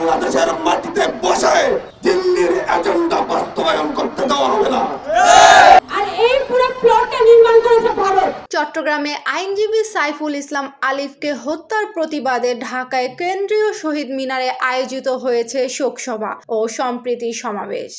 বাংলাদেশের মাটিতে বসে দিল্লির এজেন্ডা বাস্তবায়ন করতে দেওয়া হবে না। আর এই পুরো প্লটটা নির্মাণ করেছে ভারত। চট্টগ্রামে আইনজীবী সাইফুল ইসলাম আলিফকে হত্যার প্রতিবাদে ঢাকায় কেন্দ্রীয় শহীদ মিনারে আয়োজিত হয়েছে শোকসভা ও সম্প্রীতি সমাবেশ।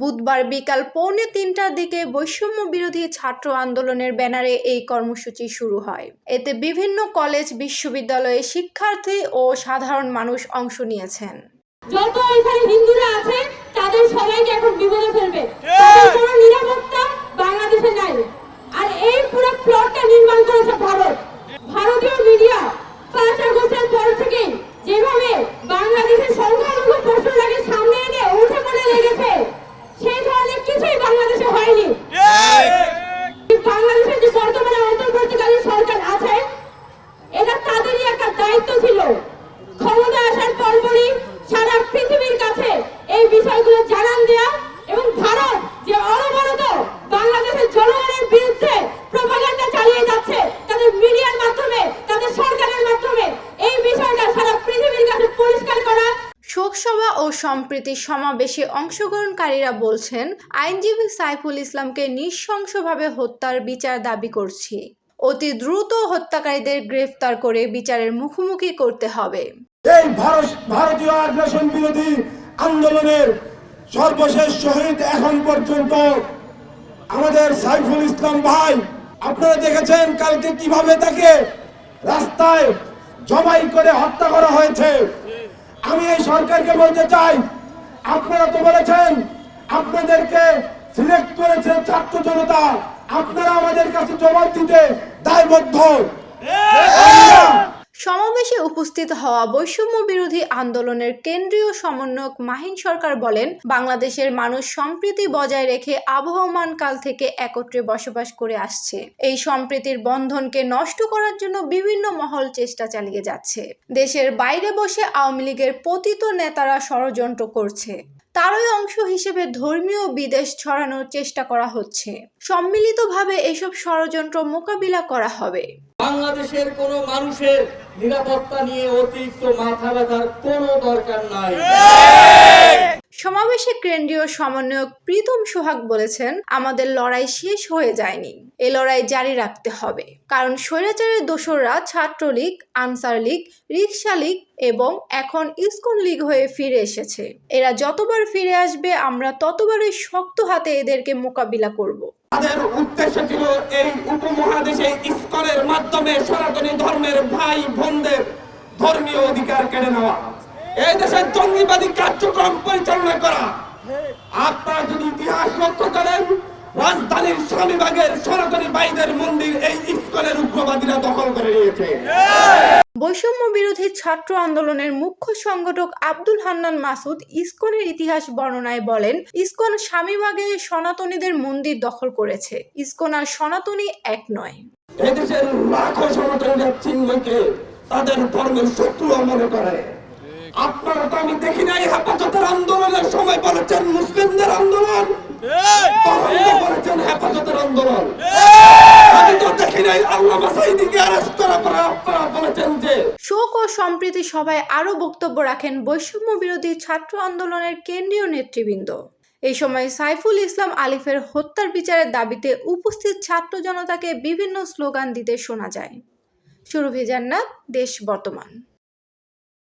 বুধবার বিকাল পৌনে তিনটার দিকে বৈষম্য বিরোধী ছাত্র আন্দোলনের ব্যানারে এই কর্মসূচি শুরু হয়। এতে বিভিন্ন কলেজ বিশ্ববিদ্যালয়ে শিক্ষার্থী ও সাধারণ মানুষ অংশ নিয়েছেন। যত এখানে হিন্দুরা আছে তাদের সবাইকে এখন বিপদে ফেলবে। কোনো নিরাপত্তা বাংলাদেশে নাই আর এই পুরো প্লটটা নির্মাণ করেছে ভারত ভারতীয় মিডিয়া পাঁচ আগস্টের পর থেকে যেভাবে বাংলাদেশের সংখ্যালঘু প্রশ্নটাকে সামনে এনে উঠে পড়ে লেগেছে সেই ধরনের কিছুই বাংলাদেশে হয়নি বাংলাদেশের যে বর্তমানে অন্তর্বর্তীকালীন সরকার আছে এটা তাদেরই একটা দায়িত্ব ছিল ক্ষমতা আসার পরপরই সারা পৃথিবীর কাছে এই বিষয়গুলো জানান দেয়া এবং ভারত যে অনবরত বাংলাদেশের জনগণের বিরুদ্ধে প্রপাগান্ডা চালিয়ে যাচ্ছে তাদের মিডিয়ার মাধ্যমে তাদের সরকারের মাধ্যমে এই বিষয়টা সারা পৃথিবীর কাছে পরিষ্কার করা শোকসভা ও সম্প্রীতি সমাবেশে অংশগ্রহণকারীরা বলছেন, আইনজীবী সাইফুল ইসলামকে নৃশংসভাবে হত্যার বিচার দাবি করছি। অতি দ্রুত হত্যাকারীদের গ্রেফতার করে বিচারের মুখোমুখি করতে হবে। এই ভারতীয় আগ্রাসন বিরোধী আন্দোলনের সর্বশেষ শহীদ এখন পর্যন্ত আমাদের সাইফুল ইসলাম ভাই, আপনারা দেখেছেন কালকে কীভাবে তাকে রাস্তায় জবাই করে হত্যা করা হয়েছে। আমি এই সরকারকে বলতে চাই আপনারা তো বলেছেন আপনাদেরকে সিলেক্ট করেছে ছাত্র জনতা আপনারা আমাদের কাছে জবাব দিতে দায়বদ্ধ। সমাবেশে উপস্থিত হওয়া বৈষম্য বিরোধী আন্দোলনের কেন্দ্রীয় সমন্বয়ক মাহিন সরকার বলেন, বাংলাদেশের মানুষ সম্প্রীতি বজায় রেখে আবহমান কাল থেকে একত্রে বসবাস করে আসছে। এই সম্প্রীতির বন্ধনকে নষ্ট করার জন্য বিভিন্ন মহল চেষ্টা চালিয়ে যাচ্ছে। দেশের বাইরে বসে আওয়ামী লীগের পতিত নেতারা ষড়যন্ত্র করছে। তারই অংশ হিসেবে ধর্মীয় বিদেশ ছড়ানোর চেষ্টা করা হচ্ছে। সম্মিলিতভাবে এসব ষড়যন্ত্র মোকাবিলা করা হবে। বাংলাদেশের কোনো মানুষের নিরাপত্তা নিয়ে অতিরিক্ত মাথা ব্যথার কোনো দরকার নাই। কেন্দ্রীয় সমন্বয়ক প্রীতম সোহাগ বলেছেন, আমাদের লড়াই শেষ হয়ে যায়নি। এ লড়াই জারি রাখতে হবে। কারণ স্বৈরাচারের দোসররা Chhatra League Ansar League rickshaw League এবং এখন ইসকন লীগ হয়ে ফিরে এসেছে। এরা যতবার ফিরে আসবে, আমরা ততবারই শক্ত হাতে এদেরকে মোকাবিলা করব। তাদের উদ্দেশ্য ছিল এই উপমহাদেশে ইস্কনের মাধ্যমে সনাতনী ধর্মের ভাই বোনদের ধর্মীয় অধিকার কেড়ে নেওয়া। এই দেশের জঙ্গিবাদী কার্যক্রম পরিচালনা করা আপনারা যদি ইতিহাস লক্ষ্য করেন রাজধানীর স্বামীবাগের সনাতনী ভাইদের মন্দির এই ইস্কনের উগ্রবাদীরা দখল করে নিয়েছে। বৈষম্য বিরোধী ছাত্র আন্দোলনের মুখ্য সংগঠক আব্দুল হান্নান মাসুদ ইসকনের ইতিহাস বর্ণনায় বলেন ইসকন স্বামীবাগে সনাতনীদের মন্দির দখল করেছে। ইসকন আর সনাতনী এক নয়। এদেশের লাখো সনাতনীরা চিহ্নকে তাদের ধর্মের শত্রু মনে করে। আপনারা তো আমি দেখি নাই হেফাজতের আন্দোলনের সময় বলেছেন মুসলিমদের আন্দোলন। বলেছেন হেফাজতের আন্দোলন। আমি তো দেখি নাই আল্লাহ সাইদিকে অ্যারেস্ট করার পরে আপনারা বলেছেন যে শোক ও সম্প্রীতি সভায় আরও বক্তব্য রাখেন বৈষম্য বিরোধী ছাত্র আন্দোলনের কেন্দ্রীয় নেতৃবৃন্দ। এই সময় সাইফুল ইসলাম আলিফের হত্যার বিচারের দাবিতে উপস্থিত ছাত্র জনতাকে বিভিন্ন স্লোগান দিতে শোনা যায়। সুরভি জান্নাত দেশ বর্তমান।